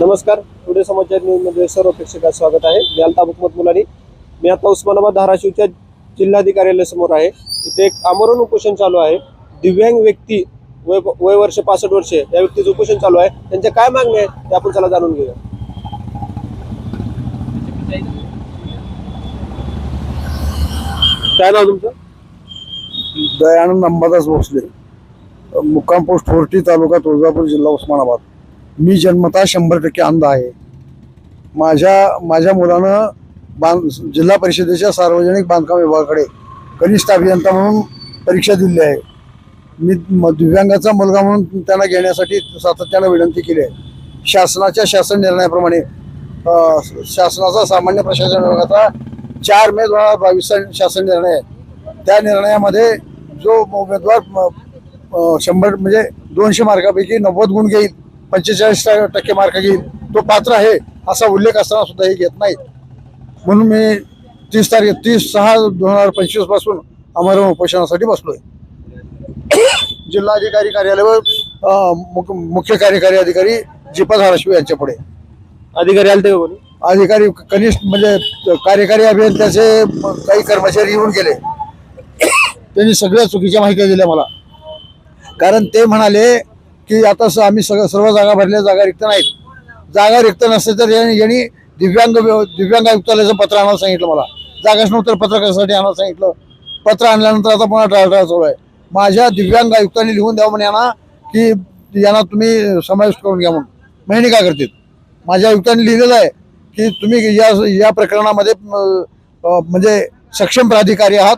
नमस्कार. टुडे समाचार न्यूजमध्ये सर्व प्रेक्षकांचं स्वागत आहे. मी अल्ताफ हुकमत मुलानी. मी आता उस्मानाबाद धाराशिवच्या जिल्हाधिकार्यालयासमोर आहे. इथे एक आमरण उपोषण चालू आहे. दिव्यांग व्यक्ती वय वय वर्ष पासष्ट वर्षे या व्यक्तीचं उपोषण चालू आहे. त्यांच्या काय मागण्या आहेत ते आपण चला जाणून घेऊया. काय नाव तुमचं? दयानंद अंबादास भोसले. मुक्काम पोस्ट फोर्टी तालुका तुळजापूर जिल्हा उस्मानाबाद. मी जन्मतः शंभर टक्के अंध आहे. माझ्या माझ्या मुलानं बांध जिल्हा परिषदेच्या सार्वजनिक बांधकाम विभागाकडे कनिष्ठ अभियंता म्हणून परीक्षा दिली आहे. मी म- दिव्यांगाचा मुलगा म्हणून त्यांना घेण्यासाठी सातत्यानं विनंती केली आहे. शासनाच्या शासन निर्णयाप्रमाणे शासनाचा सामान्य प्रशासन विभागाचा चार मे दोन हजार बावीस शासन निर्णय आहे. त्या निर्णयामध्ये जो उमेदवार शंभर म्हणजे दोनशे मार्कापैकी नव्वद गुण घेईल पंचेचाळीस टक्के मार्क घेईल तो पात्र आहे असा उल्लेख असताना सुद्धा हे घेत नाहीत. म्हणून मी तीस तारीख तीस सहा दोन हजार पंचवीसपासून आमरण उपोषणासाठी बसलोय. जिल्हाधिकारी कार्यालयावर अ, मुख- मुख्य कार्यकारी अधिकारी जिपा धाराशिव यांच्या पुढे. अधिकारी आले ते अधिकारी कनिष्ठ म्हणजे कार्यकारी अभियंत्याचे काही कर्मचारी येऊन गेले. त्यांनी सगळ्या चुकीच्या माहिती दिल्या मला. कारण ते म्हणाले की आता स- आम्ही सगळं सर्व जागा भरल्या जागा रिक्त नाहीत. जागा रिक्त नसते तर यांनी यांनी दिव्यांग दिव्यांग आयुक्तालयाचं पत्र आणायला सांगितलं मला. जागाच नव्हतं पत्र कशासाठी आणायला सांगितलं? पत्र आणल्यानंतर आता पुन्हा टाळटाळ चालू आहे. माझ्या दिव्यांग आयुक्तांनी लिहून द्यावं म्हणे यांना की यांना तुम्ही समाविष्ट करून घ्या म्हणून. महिने काय करतील? माझ्या आयुक्तांनी लिहिलेलं आहे की तुम्ही या या प्रकरणामध्ये म्हणजे सक्षम प्राधिकारी आहात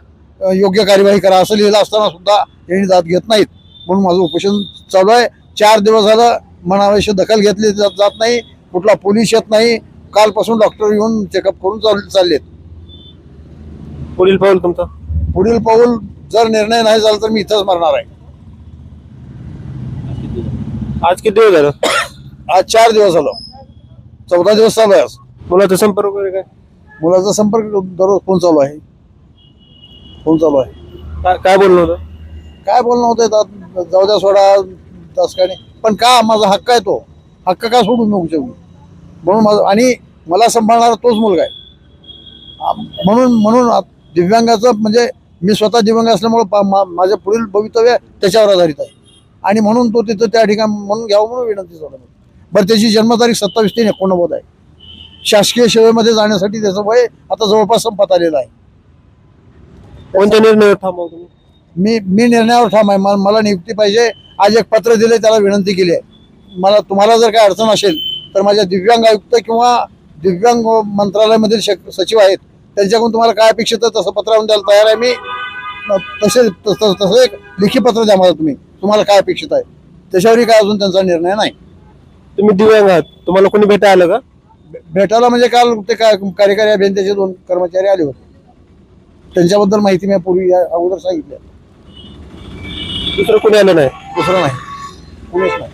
योग्य कार्यवाही करा असं लिहिलं असताना सुद्धा यांनी दाद घेत नाहीत. म्हणून माझं उपोषण चालू आहे. चार दिवस झालं मनावेश दखल घेतली जात नाही. कुठला पोलीस येत नाही. कालपासून डॉक्टर येऊन चेकअप करून चाल चाललेत. पुढील पाऊल तुमचं? पुढील पाऊल जर निर्णय नाही झाला तर मी इथंच मरणार आहे. आज किती दिवस झालं? आज चार दिवस झालं. चौदा दिवस चालू आहे मुलाचा संपर्क वगैरे काय? मुलाचा संपर्क दररोज फोन चालू आहे. फोन चालू आहे. काय काय बोलणं होतं? काय बोलणं होतं जाऊ द्या सोडा तसकाने पण का माझा हक्क आहे तो. हक्क का सोडून नको शकू? म्हणून माझा आणि मला सांभाळणारा तोच मुलगा आहे. म्हणून म्हणून दिव्यांगाचं म्हणजे मी स्वतः दिव्यांग असल्यामुळं माझ्या माझं पुढील भवितव्य त्याच्यावर आधारित आहे. आणि म्हणून तो तिथं त्या ठिकाणी म्हणून घ्यावं म्हणून विनंती चालू बरं त्याची जन्मतारीख सत्तावीस तीन एकोणनव्वद आहे. शासकीय सेवेमध्ये जाण्यासाठी त्याचं वय आता जवळपास संपत आलेलं आहे. कोणत्या निर्णय थांबव तुम्ही? मी मी निर्णयावर ठाम आहे. मला मला नियुक्ती पाहिजे. आज एक पत्र दिले त्याला विनंती केली आहे. मला तुम्हाला जर काय अडचण असेल तर माझ्या दिव्यांग आयुक्त किंवा दिव्यांग मंत्रालयामधील सचिव आहेत. त्यांच्याकडून तुम्हाला काय अपेक्षित आहे तसं पत्र आणून द्यायला तयार आहे मी. तसे तस- तस- एक लेखी पत्र द्या मला तुम्ही. तुम्हाला काय अपेक्षित आहे? त्याच्यावरही काय अजून त्यांचा निर्णय नाही. तुम्ही दिव्यांग आहात. तुम्हाला कोणी भेटायला आलं का? भेटायला म्हणजे काल ते काय कार्यकारी अभियंत्याचे दोन कर्मचारी आले होते. त्यांच्याबद्दल माहिती मी पूर्वी अगोदर सांगितली. दुसरं कोणी आलं नाही? दुसरं नाही. कुणीच नाही.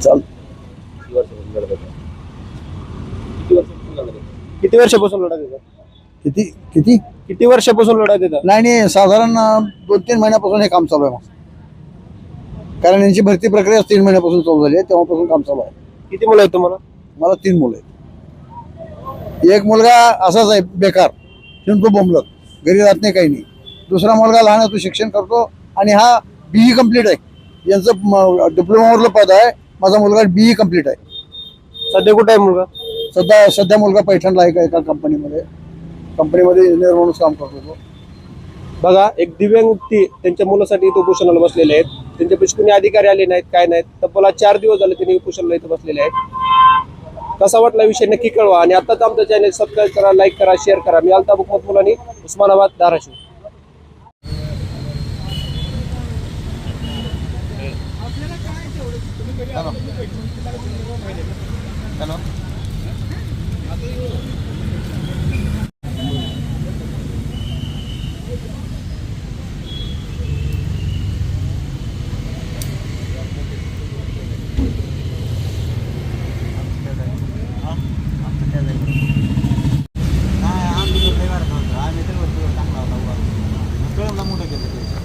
चाल. किती वर्षापासून लढा देतात? किती? किती? किती वर्षापासून लढा देतात? नाही नाही साधारण अं, दोन तीन महिन्यापासून हे काम चालू आहे मग. कारण यांची भरती प्रक्रिया तीन महिन्यापासून चालू झाली आहे तेव्हापासून काम चालू आहे. किती मुलं आहेत तुम्हाला? मला तीन मुलं आहेत. एक मुलगा असाच आहे बेकार. तो बोंबलत घरी राहत नाही काही नाही. दुसरा मुलगा लहान आहे तो शिक्षण करतो. आणि हा बीई कंप्लीट आहे. यांचं डिप्लोमावरलं पद आहे. माझा मुलगा बीई कंप्लीट आहे. सध्या कुठे आहे मुलगा? सध्या सध्या मुलगा पैठणला आहे का एका कंपनीमध्ये कंपनीमध्ये इंजिनियर म्हणून काम करतो तो. बघा एक दिव्यांग व्यक्ती त्यांच्या मुलासाठी इथे उपोषणाला बसलेले आहेत. त्यांच्यापेक्षा कोणी अधिकारी आले नाहीत काय नाहीत. तब्बल चार दिवस झाले त्यांनी उपोषणाला इथे बसलेले आहेत. कसा वाटला विषय? नक्की कळवा. आणि आताच आमचं चॅनल सबस्क्राईब करा लाईक करा शेअर करा. मी अल्ताफ मुलानी उस्मानाबाद धाराशिव. मोठं केलं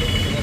Thank you.